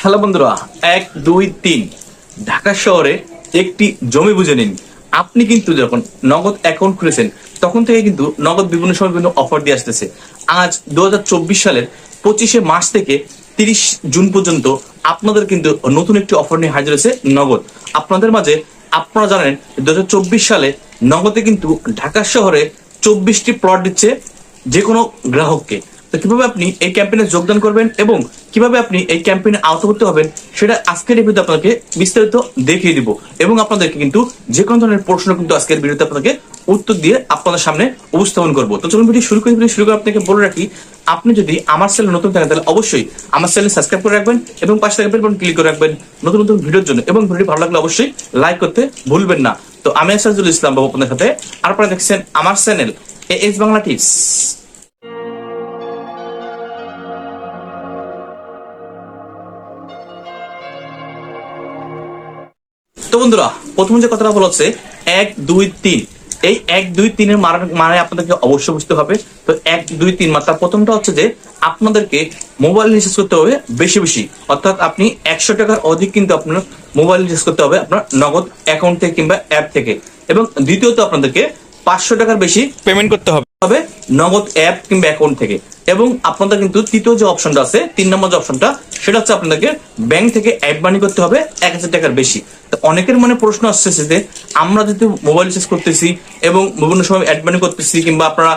Hello বন্ধুরা, এক, দুই, তিন। ঢাকা শহরে একটি জমি বুঝে নিন। আপনি কিন্তু যখন নগদ অ্যাকাউন্ট খুলেছেন, তখন থেকে কিন্তু নগদ বিভিন্ন সময় বিভিন্ন অফার দিয়ে আসতেছে। আজ দু হাজার চব্বিশ সালের পঁচিশে মার্চ থেকে তিরিশ জুন পর্যন্ত আপনাদের কিন্তু নতুন একটি অফার নিয়ে হাজির হয়েছে নগদ। আপনাদের মাঝে আপনারা জানেন দু হাজার চব্বিশ সালে নগদে কিন্তু ঢাকা শহরে চব্বিশটি প্লট দিচ্ছে যে কোনো গ্রাহককে। তো কীভাবে আপনি এই ক্যাম্পেইনে যোগদান করবেন এবং কীভাবে আপনি এই ক্যাম্পেইনে আওতাভুক্ত হবেন, সেটা আজকের ভিডিওতে আপনাকে বিস্তারিত দেখিয়ে দিব এবং আপনাদেরকে কিন্তু যে কোনো ধরনের প্রশ্ন কিন্তু আজকের ভিডিওতে আপনাকে উত্তর দিয়ে আপনাদের সামনে উপস্থাপন করব। তো চলুন ভিডিও শুরু করি, ভিডিও শুরু করে আপনাকে বলে রাখি, আপনি যদি আমার চ্যানেল নতুন থাকেন তাহলে অবশ্যই আমার চ্যানেল সাবস্ক্রাইব করে রাখবেন এবং পাশে থাকা বেল বাটন ক্লিক করে রাখবেন। নতুন নতুন ভিডিওর জন্য এবং ভিডিও ভালো লাগলে অবশ্যই লাইক করতে ভুলবেন না। তো আমি আসাদুল ইসলাম বাবু আপনাদের সাথে, আর আপনারা দেখছেন আমার চ্যানেল এস বাংলা টিপস। তো বন্ধুরা, প্রথম যে কথাটা বলা হচ্ছে, এক, দুই, তিন। এই এক, দুই, তিনের মানে আপনাদেরকে অবশ্যই বুঝতে হবে। তো এক, দুই, তিন মানে তার প্রথমটা হচ্ছে যে, আপনাদেরকে মোবাইল রিচার্জ করতে হবে বেশি বেশি। অর্থাৎ আপনি একশো টাকার অধিক কিন্তু আপনার মোবাইল রিচার্জ করতে হবে আপনার নগদ অ্যাকাউন্ট থেকে কিংবা অ্যাপ থেকে। এবং দ্বিতীয়ত আপনাদেরকে পাঁচশো টাকার বেশি পেমেন্ট করতে হবে। হবে নগদ অ্যাপ কিংবা অ্যাকাউন্ট থেকে। এবং আপনাদের কিন্তু তৃতীয় যে অপশনটা আছে তিন নম্বর যে অপশনটা সেটা হচ্ছে আপনাদেরকে ব্যাংক থেকে অ্যাড মানি করতে হবে এক হাজার টাকার বেশি। তো অনেকের মনে প্রশ্ন আসছে যে আমরা যেহেতু মোবাইল রিচার্জ করতেছি এবং বিভিন্ন সময় অ্যাড মানি করতেছি কিংবা আপনারা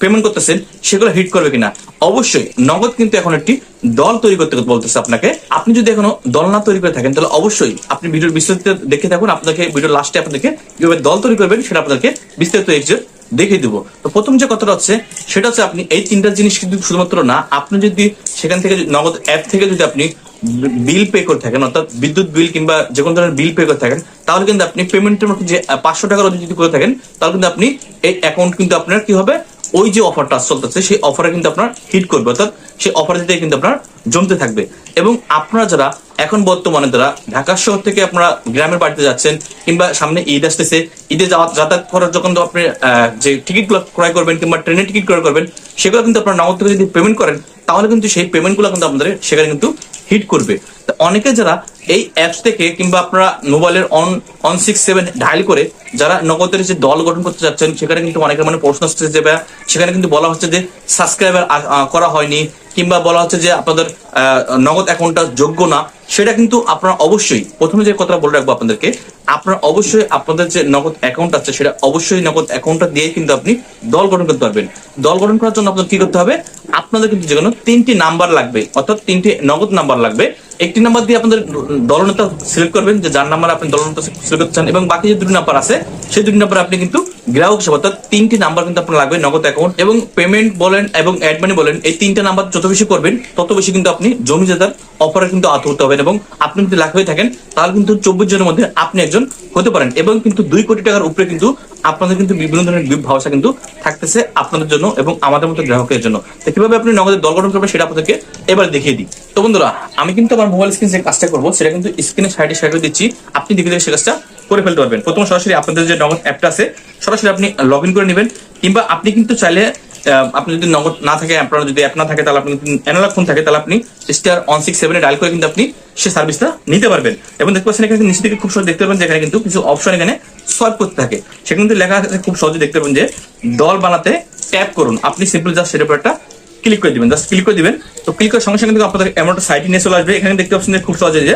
পেমেন্ট করতেছেন সেগুলো হিট করবে কিনা? অবশ্যই নগদ কিন্তু এখন একটি দল তৈরি করতে বলতেছে আপনাকে, আপনি যদি এখনও দল না তৈরি করে থাকেন, তাহলে অবশ্যই আপনি ভিডিওর বিস্তারিত দেখে থাকুন, আপনাকে ভিডিও লাস্টে আপনাকে কীভাবে দল তৈরি করবেন সেটা আপনাকে বিস্তারিত এক্সিট দেখিয়ে দিব। তো প্রথম যে কথাটা হচ্ছে, সেটা হচ্ছে আপনি এই তিনটা জিনিস কিন্তু শুধুমাত্র না, আপনি যদি সেখান থেকে নগদ অ্যাপ থেকে যদি আপনি বিল পে করে থাকেন, অর্থাৎ বিদ্যুৎ বিল কিংবা যে কোনো ধরনের বিল পে করে থাকেন, তাহলে কিন্তু আপনি পেমেন্টের মধ্যে যে পাঁচশো টাকার অধিক যদি করে থাকেন, তাহলে কিন্তু আপনি এই অ্যাকাউন্ট কিন্তু আপনার কি হবে? ওই যে অফারটা চলতেছে, সেই অফারে কিন্তু আপনার হিট করবে, অর্থাৎ সেই অফার দিতে কিন্তু আপনার জমতে থাকবে। এবং আপনারা যারা এখন বর্তমানে যারা ঢাকা শহর থেকে আপনারা গ্রামের বাড়িতে যাচ্ছেন, কিংবা সামনে ঈদ আসতেছে, ঈদে যাতায়াত করার যখন আপনি যে টিকিট ক্রয় করবেন কিংবা ট্রেনের টিকিট ক্রয় করবেন, সেগুলো কিন্তু আপনার নগদ থেকে যদি পেমেন্ট করেন, তাহলে কিন্তু সেই পেমেন্টগুলো কিন্তু আপনাদের সেখানে কিন্তু হিট করবে। অনেকে যারা এই অ্যাপস থেকে কিংবা আপনারা মোবাইলের one one six seven dial করে যারা নগদের যে দল গঠন করতে চাচ্ছেন সেখানে কিন্তু অনেকের মানে প্রশ্ন আসছে যে সেখানে কিন্তু বলা হচ্ছে যে সাবস্ক্রাইবার করা হয়নি কিংবা বলা হচ্ছে যে আপনাদের নগদ অ্যাকাউন্টটা যোগ্য না। সেটা কিন্তু আপনারা অবশ্যই প্রথমে যে কথাটা বলে রাখব আপনাদেরকে আপনারা অবশ্যই আপনাদের যে নগদ অ্যাকাউন্ট আছে, সেটা অবশ্যই নগদ অ্যাকাউন্টটা দিয়ে কিন্তু আপনি দল গঠন করতে পারবেন। দল গঠন করার জন্য আপনার কি করতে হবে? আপনাদের কিন্তু যে কোনো তিনটি নাম্বার লাগবে, অর্থাৎ তিনটি নগদ নাম্বার লাগবে। একটি নাম্বার দিয়ে আপনাদের দলনেতা সিলেক্ট করবেন যে যার নাম্বার আপনি দলনেতা সিলেক্ট করতে চান এবং বাকি যে দুটি নাম্বার আছে, সেই দুটি নাম্বার আপনি কিন্তু গ্রাহক হিসেবে অর্থাৎ তিনটি নাম্বার কিন্তু আপনার লাগবে, নগদ অ্যাকাউন্ট এবং পেমেন্ট বলেন এবং অ্যাড মানি বলেন, এই তিনটা নাম্বার যত বেশি করবেন, তত বেশি কিন্তু আপনি জমি জেতার অফারে কিন্তু আত্মহত হবেন এবং আপনি যদি লাখ হয়ে থাকেন, তাহলে কিন্তু চব্বিশ জনের মধ্যে আপনি একজন হতে পারেন এবং কিন্তু দুই কোটি টাকার উপরে কিন্তু আপনাদের কিন্তু বিভিন্ন ধরনের গ্রুপ ভাষা কিন্তু থাকতেছে আপনাদের জন্য এবং আমাদের মতো গ্রাহকের জন্য। তো কীভাবে আপনি নগদের দল গঠন করবেন সেটা আপনাদেরকে এবার দেখিয়ে দিই। তো বন্ধুরা, আমি কিন্তু আমার মোবাইল স্ক্রিন যে কাজটা করব, সেটা কিন্তু স্ক্রিনে সাইডে সাইডে দিচ্ছি। আপনি দেখে দেখে সে কাজটা করে ফেলতে পারবেন। প্রথম সরাসরি আপনাদের যে নগদ অ্যাপটা আছে, সরাসরি আপনি লগ ইন করে নেবেন। কিংবা আপনি কিন্তু চাইলে আপনি যদি নগদ না থাকে, আপনার যদি অ্যাপ না থাকে, তাহলে আপনি অ্যানালগ ফোন থাকে, তাহলে আপনি স্টার ওয়ান সিক্স সেভেনে ডায়াল করে কিন্তু আপনি সে সার্ভিসটা নিতে পারবেন। এবং দেখতে পাচ্ছেন এখানে নিচে থেকে খুব সহজ দেখতে পারবেন যে এখানে কিন্তু কিছু অপশন এখানে সোয়াইপ করতে থাকে। সেখানে কিন্তু লেখা আছে, খুব সহজে দেখতে পাবেন যে দল বানাতে ট্যাপ করুন। আপনি সিম্পল জাস্ট সেটার উপর একটা ক্লিক করে দিবেন। জাস্ট ক্লিক করে দিবেন। তো ক্লিক করার সঙ্গে সঙ্গে আপনাদের এমন একটা সাইটে নিয়ে চলে আসবে। এখানে দেখতে পাচ্ছেন যে খুব সহজে যে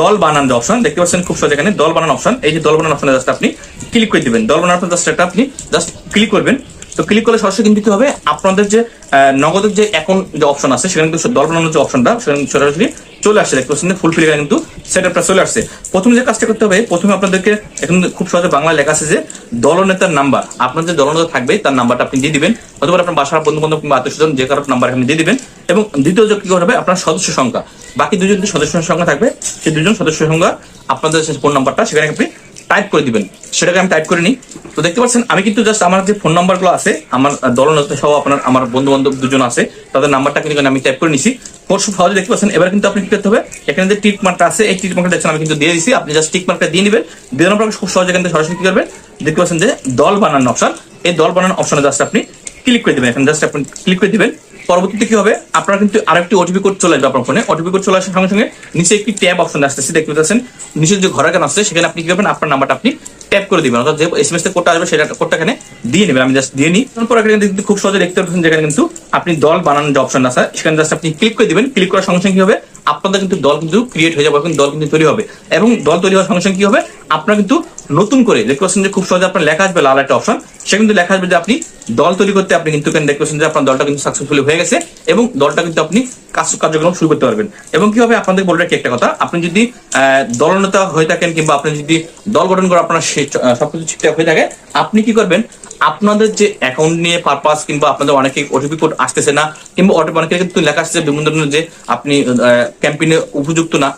দল বানান যে অপশন দেখতে পাচ্ছেন খুব সহজে এখানে দল বানান অপশন এই যে দল বানান অপশনে জাস্ট আপনি ক্লিক করে দিবেন। দল বানানোর জাস্ট একটা আপনি জাস্ট ক্লিক করবেন। তো ক্লিক করলে সরাসরি কিন্তু কি হবে? আপনাদের যে নগদের যে অ্যাকাউন্ট যে অপশন আছে, সেখানে কিন্তু দল বানানোর যে অপশনটা সেখানে সরাসরি চলে আসছে। দেখতে পাচ্ছেন ফুল ফিল কিন্তু সেটআপটা চলে আসছে। প্রথমে যে কাজটা করতে হবে, প্রথমে আপনাদেরকে এখন খুব সহজে বাংলায় লেখা আছে যে দলনেতার নাম্বার আপনার যে দলনেতা থাকবে, তার নাম্বারটা আপনি দিয়ে দিবেন। অথবা আপনার বাসার বন্ধু বান্ধব কিংবা আত্মীয় যে কারোর নাম্বার এখানে দিয়ে দিবেন। এবং দ্বিতীয় যে কি হবে, আপনার সদস্য সংখ্যা। বাকি দুজন যে সদস্য সংখ্যা থাকবে, সেই দুজন সদস্য সংখ্যা, আপনাদের ফোন নাম্বারটা সেখানে আপনি টাইপ করে দিবেন। সেটাকে আমি টাইপ করে নিই। তো দেখতে পাচ্ছেন, আমি কিন্তু জাস্ট আমার যে ফোন নাম্বারগুলো আছে, আমার দলনেতা সহ আপনার, আমার বন্ধু বান্ধব দুজন আছে, তাদের নাম্বারটা কিন্তু আমি টাইপ করে নিছি। খুব সহজে দেখতে পাচ্ছেন, এবার কিন্তু আপনি কি করতে হবে, এখানে যে টিক মার্কটা আছে, এই টিক মার্কটা দেখছেন, আমি কিন্তু দিয়ে দিছি। আপনি জাস্ট টিক মার্কটা দিয়ে নেবেন। দিয়ে নেওয়ার খুব সহজে কিন্তু সরাসরি কি করবেন, দেখতে পাচ্ছেন যে দল বানানোর অপশন এই দল বানানোর অপশনে জাস্ট আপনি ক্লিক করে দিবেন। এখানে জাস্ট আপনি ক্লিক করে দিবেন। পরবর্তীতে কি হবে? আপনার কিন্তু আরেকটি ওটিপি কোড চলে আসবে আপনার ফোনে ওটিপি কোড চলে আসার সঙ্গে সঙ্গে নিচে একটি ট্যাব অপশন আসতেছে দেখতে পাচ্ছেন, নিচে যে ঘরের গান আসছে, সেখানে আপনি কি করবেন? আপনার নাম্বারটা আপনি ট্যাপ করে দিবেন। অর্থাৎ যে এসএমএস তে কোডটা আসবে, সেটা কোডটা এখানে দিয়ে নেবেন। আমি জাস্ট দিয়ে নিই। তারপর এখানে কিন্তু খুব সহজে দেখতে পাচ্ছেন, যেখানে কিন্তু আপনি দল বানানোর যে অপশন আছে, সেখানে জাস্ট আপনি ক্লিক করে দিবেন। ক্লিক করার সঙ্গে সঙ্গে কি হবে? আপনাদের কিন্তু দল কিন্তু ক্রিয়েট হয়ে যাবে, দল কিন্তু তৈরি হবে। এবং দল তৈরি হওয়ার সঙ্গে সঙ্গে কি হবে? আপনার কিন্তু নতুন করে, দেখতে পাচ্ছেন যে খুব সহজে আপনার লেখা আসবে লাল একটা অপশন সে কিন্তু লেখা আসবে যে আপনি দল তৈরি করতে আপনি কিন্তু পাচ্ছেন যে আপনার দলটা কিন্তু সাকসেসফুলি হয়ে গেছে এবং দলটা কিন্তু আপনি কাজ কার্যক্রম শুরু করতে পারবেন। এবং কি হবে? আপনাদের বলে রাখি একটা কথা। আপনি যদি দলনেতা হয়ে থাকেন কিংবা আপনি যদি দল গঠন করে আপনার সবকিছু ঠিকঠাক হয়ে থাকে, আপনি কি করবেন? আপনাদের যে অ্যাকাউন্ট নিয়ে পারপাস কিংবা আপনাদের অনেকে ওটিপি কোড আসতেছে না, কিংবা অনেকে কিন্তু লেখা আসছে বিভিন্ন ধরনের যে আপনি ক্যাম্পেইনে উপযুক্ত না,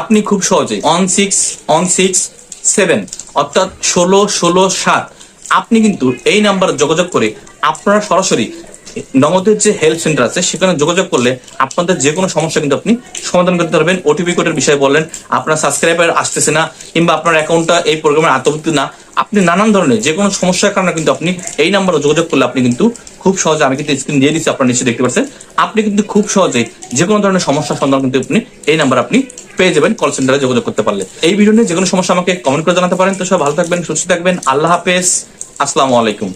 আপনি খুব সহজে one six one six seven অর্থাৎ ষোলো ষোলো, সাত আপনি কিন্তু এই নাম্বার যোগাযোগ করে আপনারা সরাসরি নগদের যে হেল্প সেন্টার আছে, সেখানে যোগাযোগ করলে আপনাদের যে কোনো সমস্যা কিন্তু আপনি সমাধান করতে পারবেন। ওটিপি কোডের বিষয়ে বললেন, আপনার সাবস্ক্রাইবার আসতেছে না, কিংবা আপনার অ্যাকাউন্টটা এই প্রোগ্রামের আত্মভুক্তি না, আপনি নানান ধরনের যে কোনো সমস্যার কারণে কিন্তু আপনি এই নাম্বারে যোগাযোগ করলে আপনি কিন্তু খুব সহজে আমি কিন্তু স্ক্রিন দিয়ে দিচ্ছি, আপনারা নিশ্চয়ই দেখতে পাচ্ছেন। আপনি কিন্তু খুব সহজেই যে কোনো ধরনের সমস্যার সন্ধান কিন্তু আপনি এই নাম্বার আপনি পেয়ে যাবেন কল সেন্টারে যোগাযোগ করতে পারলে। এই ভিডিও নিয়ে যে কোনো সমস্যা আমাকে কমেন্ট করে জানাতে পারেন। তো সব ভালো থাকবেন, সুস্থ থাকবেন। আল্লাহ হাফেজ। আসসালামু আলাইকুম।